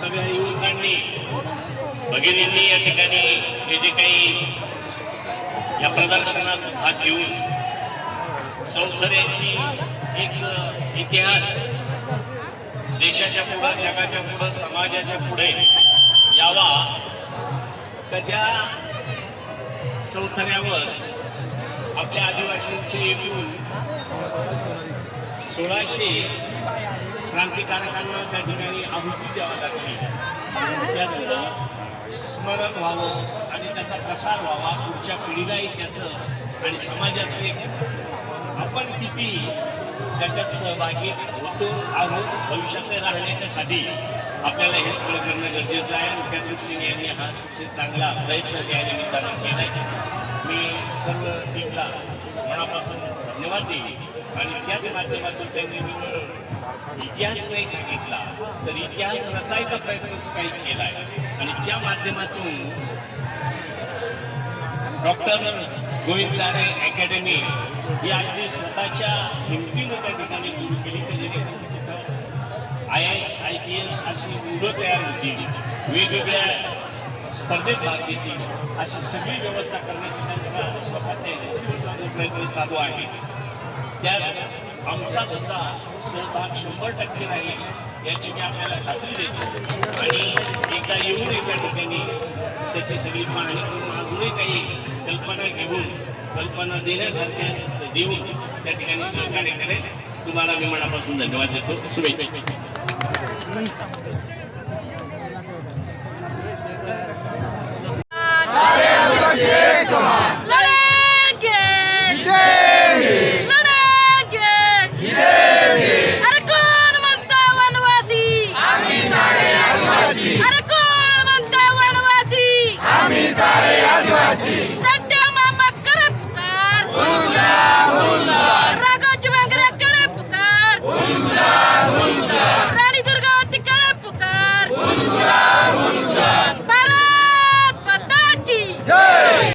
सगळ्या युवकांनी भगिनींनी या ठिकाणी हे जे काही या प्रदर्शनात भाग घेऊन चौथऱ्याची एक इतिहास देशाच्या पुढं जगाच्या पुढं समाजाच्या पुढे यावा त्याच्या चौथऱ्यावर आपल्या आदिवासींचे एकूण सोळाशे क्रांतिकारकांना त्या ठिकाणी आहुती द्यावी लागली. त्याचं स्मरण व्हावं आणि त्याचा प्रसार व्हावा. पुढच्या पिढीलाही त्याचं आणि समाजाचं एक आपण किती त्याच्यात सहभागी होतो आहोत भविष्यात राहण्याच्यासाठी आपल्याला हे सगळं करणं गरजेचं आहे. आणि त्या दृष्टीने यांनी हा चांगला प्रयत्न त्या निमित्तानं केला मी सर्व टीमला मनापासून धन्यवाद देईन. आणि त्याच माध्यमातून त्यांनी इतिहास नाही सांगितला तर इतिहास रचायचा प्रयत्न काही केला आहे आणि त्या माध्यमातून डॉक्टर गोविंद दारे अकॅडमी ही अगदी स्वतःच्या हिमतीनं त्या ठिकाणी सुरू केली तर जेणेकरून I S I P S अशी मुलं तयार होती. वेगवेगळ्या स्पर्धेत भाग घेतील. अशी सगळी व्यवस्था करण्याची त्यांचा स्वतःचे प्रयत्न चालू आहे. त्यात आमचा सुद्धा सहभाग शंभर टक्के राहील याची मी आपल्याला खात्री देतो. आणि एकदा येऊन एका ठिकाणी त्याची सगळी पाहणी करून अजूनही काही कल्पना घेऊन कल्पना देण्यासारख्या देऊन त्या ठिकाणी सहकार्य करेल. तुम्हाला मी मनापासून धन्यवाद देतो. शुभेच्छा.